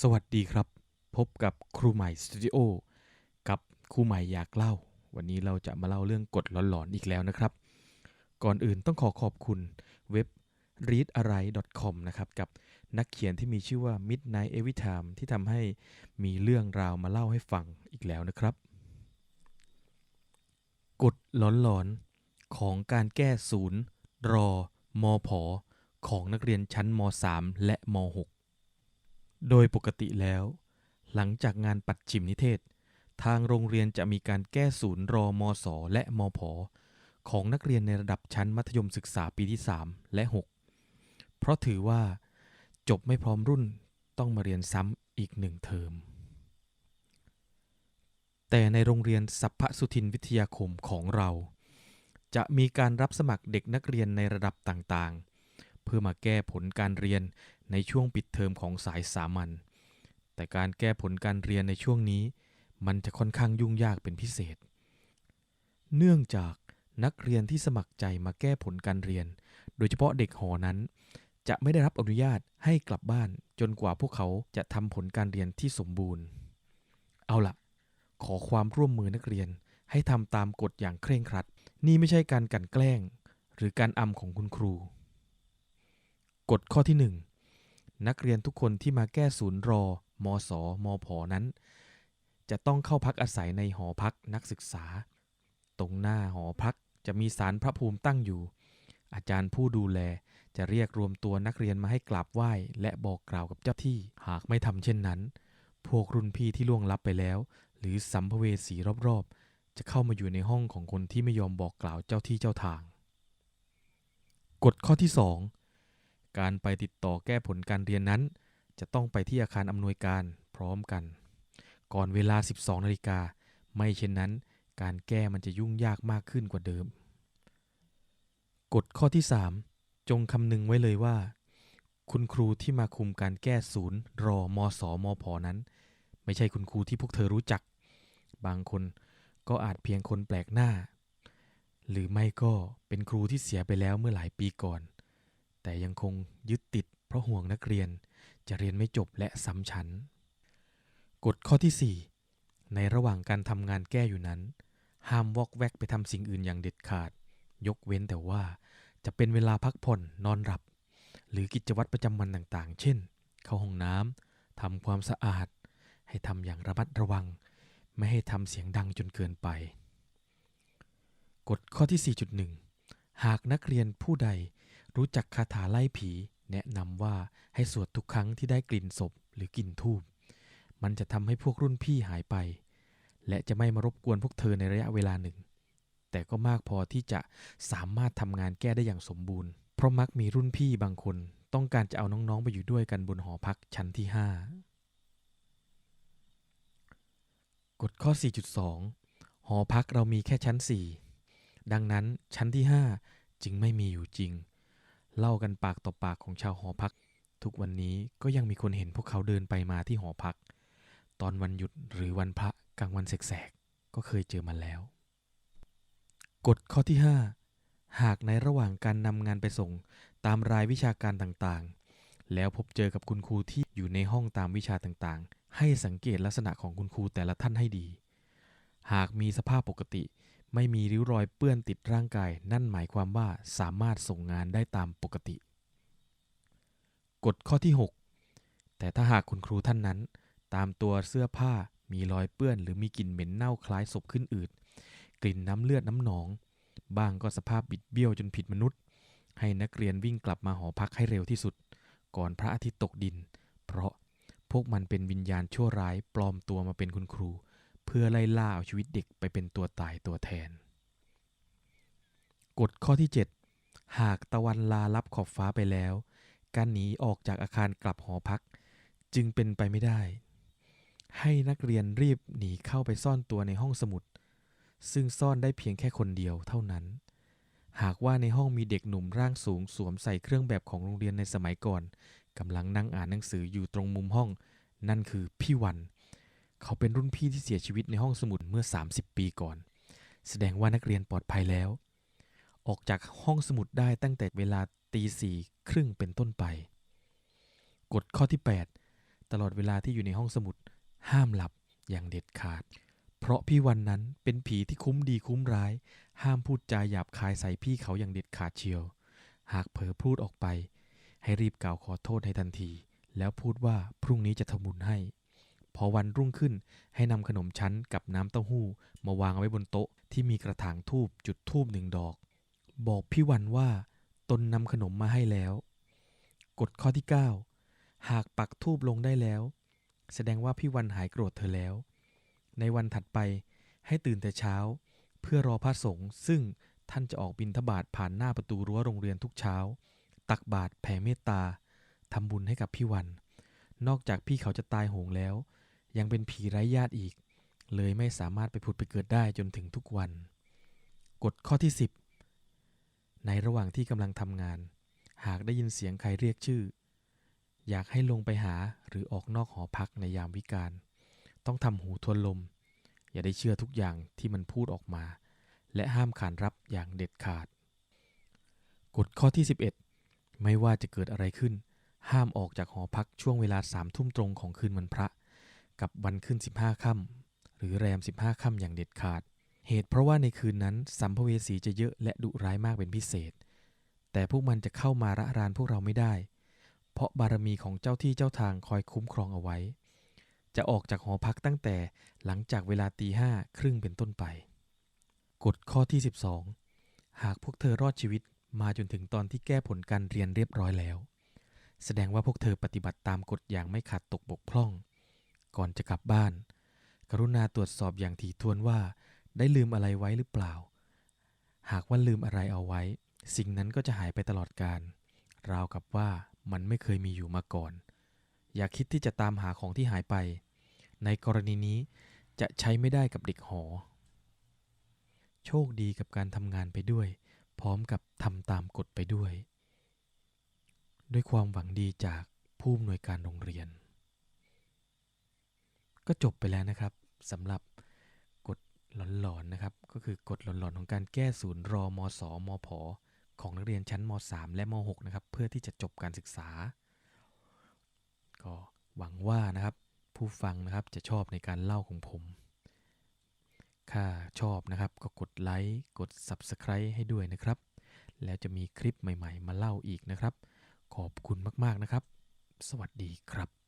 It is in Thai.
สวัสดีครับ พบกับครูใหม่สตูดิโอกับครูใหม่อยากเล่า วันนี้เราจะมาเล่าเรื่องกฎหลอนๆอีกแล้วนะครับ ก่อนอื่นต้องขอขอบคุณเว็บ readarai.com นะครับกับนักเขียนที่มีชื่อว่า Midnight Every Time ที่ทำให้มีเรื่องราวมาเล่าให้ฟังอีกแล้วนะครับ กฎหลอนๆของการแก้ศูนย์รอมอผอของนักเรียนชั้นม .3 และม .6 โดยปกติแล้ว หลังจากงานปัดฉิมนิเทศ ทางโรงเรียนจะมีการแก้ศูนย์รอมศและมอผของนักเรียนในระดับชั้นมัธยมศึกษาปีที่ 3 และ 6 เพราะถือว่า จบไม่พร้อมรุ่นต้องมาเรียนซ้ำอีกหนึ่งเทอม แต่ในโรงเรียนสัพพสุทินวิทยาคมของเรา จะมีการรับสมัครเด็กนักเรียนในระดับต่างๆ เพื่อมาแก้ผลการเรียนในช่วงปิดเทอมของสายสามัญ แต่การแก้ผลการเรียนในช่วงนี้ มันจะค่อนข้างยุ่งยากเป็นพิเศษ เนื่องจากนักเรียนที่สมัครใจมาแก้ผลการเรียน โดยเฉพาะเด็กหอนั้น จะไม่ได้รับอนุญาตให้กลับบ้านจนกว่าพวกเขาจะทำผลการเรียนที่สมบูรณ์ เอาล่ะขอความร่วมมือนักเรียนให้ทำตามกฎอย่างเคร่งครัด นี่ไม่ใช่การกันแกล้ง หรือการอำของคุณครู กฎข้อที่ 1 นักเรียนทุกคนที่มาแก้ศูนย์รอมสมผนั้น จะต้องเข้าพักอาศัยในหอพักนักศึกษา ตรงหน้าหอพักจะมีศาลพระภูมิตั้งอยู่ อาจารย์ผู้ดูแลจะเรียกรวมตัวนักเรียนมาให้กราบไหว้และบอกกล่าวกับเจ้าที่ หากไม่ทำเช่นนั้น พวกรุ่นพี่ที่ล่วงลับไปแล้ว หรือสัมภเวสีรอบๆ จะเข้ามาอยู่ในห้องของคนที่ไม่ยอมบอกกล่าวเจ้าที่เจ้าทาง กฎข้อที่2 การไปติดต่อแก้ผลการเรียนนั้น จะต้องไปที่อาคารอำนวยการพร้อมกัน ก่อนเวลา 12นาฬิกา ไม่เช่นนั้น การแก้มันจะยุ่งยากมากขึ้นกว่าเดิม กฎข้อที่ 3 จงคำนึงไว้เลยว่า คุณครูที่มาคุมการแก้ศูนย์รอมสมผนั้น ไม่ใช่คุณครูที่พวกเธอรู้จัก บางคนก็อาจเพียงคนแปลกหน้า หรือไม่ก็เป็นครูที่เสียไปแล้วเมื่อหลายปีก่อน แต่ยังคงยึดติดเพราะห่วงนักเรียนจะเรียนไม่จบและซ้ำชั้น กฎข้อที่ 4 ในระหว่างการทำงานแก้อยู่นั้น ห้ามวอกแวกไปทำสิ่งอื่นอย่างเด็ดขาด ยกเว้นแต่ว่าจะเป็นเวลาพักผ่อนนอนหลับ หรือกิจวัตรประจำวันต่างๆ เช่น เข้าห้องน้ำทำความสะอาด ให้ทำอย่างระมัดระวัง ไม่ให้ทำเสียงดังจนเกินไป กฎข้อที่ 4.1 หากนักเรียนผู้ใด รู้จักคาถาไล่ผี แนะนำว่าให้สวดทุกครั้งที่ได้กลิ่นศพหรือกลิ่นทูบมันจะทำให้พวกรุ่นพี่หายไป และจะไม่มารบกวนพวกเธอในระยะเวลาหนึ่ง แต่ก็มากพอที่จะสามารถทำงานแก้ได้อย่างสมบูรณ์ เพราะมักมีรุ่นพี่บางคนต้องการจะเอาน้องๆไปอยู่ด้วยกันบนหอพักชั้นที่ 5 กฎข้อ 4.2 หอพักเรามีแค่ชั้น 4 ดังนั้นชั้นที่ 5 จึงไม่มีอยู่จริง เล่ากันปากต่อปากของชาวหอพัก ทุกวันนี้ก็ยังมีคนเห็นพวกเขาเดินไปมาที่หอพัก ตอนวันหยุดหรือวันพระกลางวันแสกๆก็เคยเจอมาแล้ว กฎข้อที่ 5 หากในระหว่างการนำงานไปส่งตามรายวิชาการต่างๆ แล้วพบเจอกับคุณครูที่อยู่ในห้องตามวิชาต่างๆ ให้สังเกตลักษณะของคุณครูแต่ละท่านให้ดี หากมีสภาพปกติ ไม่มีริ้วรอยเปื้อนติดร่างกาย นั่นหมายความว่าสามารถส่งงานได้ตามปกติ กฎข้อที่ 6 แต่ถ้าหากคุณครูท่านนั้น ตามตัวเสื้อผ้ามีรอยเปื้อน หรือมีกลิ่นเหม็นเน่าคล้ายศพขึ้นอืดกลิ่นน้ำเลือดน้ำหนอง บ้างก็สภาพบิดเบี้ยวจนผิดมนุษย์ ให้นักเรียนวิ่งกลับมาหอพักให้เร็วที่สุด ก่อนพระอาทิตย์ตกดิน เพราะพวกมันเป็นวิญญาณชั่วร้ายปลอมตัวมาเป็นคุณครู เพื่อไล่ล่าเอาชีวิตเด็กไปเป็นตัวตายตัวแทน กฎข้อที่ 7 หากตะวันลาลับขอบฟ้าไปแล้ว การหนีออกจากอาคารกลับหอพัก จึงเป็นไปไม่ได้ ให้นักเรียนรีบหนีเข้าไปซ่อนตัวในห้องสมุด ซึ่งซ่อนได้เพียงแค่คนเดียวเท่านั้น หากว่าในห้องมีเด็กหนุ่มร่างสูงสวมใส่เครื่องแบบของโรงเรียนในสมัยก่อนกำลังนั่งอ่านหนังสืออยู่ตรงมุมห้อง นั่นคือพี่วัน เขาเป็นรุ่นพี่ที่เสียชีวิตในห้องสมุดเมื่อ 30 ปีก่อน แสดงว่านักเรียนปลอดภัยแล้ว ออกจากห้องสมุดได้ตั้งแต่เวลาตีสี่ครึ่งเป็นต้นไป กฎข้อที่ 8 ตลอดเวลาที่อยู่ในห้องสมุด ห้ามหลับอย่างเด็ดขาด เพราะพี่วันนั้นเป็นผีที่คุ้มดีคุ้มร้าย ห้ามพูดจาหยาบคายใส่พี่เขาอย่างเด็ดขาดเชียว หากเผลอพูดออกไป ให้รีบกล่าวขอโทษให้ทันที แล้วพูดว่าพรุ่งนี้จะทำบุญให้ พอวันรุ่งขึ้นให้นำขนมชั้นกับน้ำเต้าหู้ มาวางไว้บนโต๊ะที่มีกระถางทูบจุดทูบหนึ่งดอก บอกพี่วันว่าตนนำขนมมาให้แล้ว กฎข้อที่ 9 หากปักทูบลงได้แล้ว แสดงว่าพี่วันหายโกรธเธอแล้ว ในวันถัดไปให้ตื่นแต่เช้า เพื่อรอพระสงฆ์ซึ่งท่านจะออกบิณฑบาตผ่านหน้าประตูรั้วโรงเรียนทุกเช้า ตักบาตรแผ่เมตตาทำบุญให้กับพี่วัน นอกจากพี่เขาจะตายโหงแล้ว ยังเป็นผีไร้ญาติอีก เลยไม่สามารถไปผุดไปเกิดได้จนถึงทุกวัน กฎข้อที่ 10 ในระหว่างที่กำลังทำงาน หากได้ยินเสียงใครเรียกชื่อ อยากให้ลงไปหาหรือออกนอกหอพักในยามวิกาลต้องทำหูทวนลม อย่าได้เชื่อทุกอย่างที่มันพูดออกมา และห้ามขานรับอย่างเด็ดขาด กฎข้อที่ 11 ไม่ว่าจะเกิดอะไรขึ้น ห้ามออกจากหอพักช่วงเวลาสามทุ่มตรงของคืนวันพระ กับวันขึ้น 15ค่ำหรือแรม 15ค่ำอย่างเด็ดขาด เหตุเพราะว่าในคืนนั้นสัมภเวสีจะเยอะและดุร้ายมากเป็นพิเศษ แต่พวกมันจะเข้ามาระรานพวกเราไม่ได้ เพราะบารมีของเจ้าที่เจ้าทางคอยคุ้มครองเอาไว้ จะออกจากหอพักตั้งแต่หลังจากเวลาตีห้าครึ่งเป็นต้นไป กฎข้อที่ 12 หากพวกเธอรอดชีวิตมาจนถึงตอนที่แก้ผลการเรียนเรียบร้อยแล้ว แสดงว่าพวกเธอปฏิบัติตามกฎอย่างไม่ขาดตกบกพร่อง ก่อนจะกลับบ้าน กรุณาตรวจสอบอย่างถี่ถ้วนว่า ได้ลืมอะไรไว้หรือเปล่า หากว่าลืมอะไรเอาไว้ สิ่งนั้นก็จะหายไปตลอดกาลราวกับว่ามันไม่เคยมีอยู่มาก่อน อย่าคิดที่จะตามหาของที่หายไป ในกรณีนี้จะใช้ไม่ได้กับเด็กหอ โชคดีกับการทำงานไปด้วย พร้อมกับทำตามกฎไปด้วย ด้วยความหวังดีจากผู้อำนวยการโรงเรียน ก็จบไปแล้วนะครับสำหรับกฎหลอนๆนะครับ ก็คือกฎหลอนๆของการแก้ศูนย์รอมสมผของนักเรียนชั้นม 3 และม 6 นะครับ เพื่อที่จะจบการศึกษา ก็หวังว่านะครับ ผู้ฟังนะครับจะชอบในการเล่าของผมถ้าชอบนะครับก็กดไลค์กด Subscribe ให้ด้วยนะครับ แล้วจะมีคลิปใหม่ๆ มาเล่าอีกนะครับ ขอบคุณมากๆนะครับ สวัสดีครับ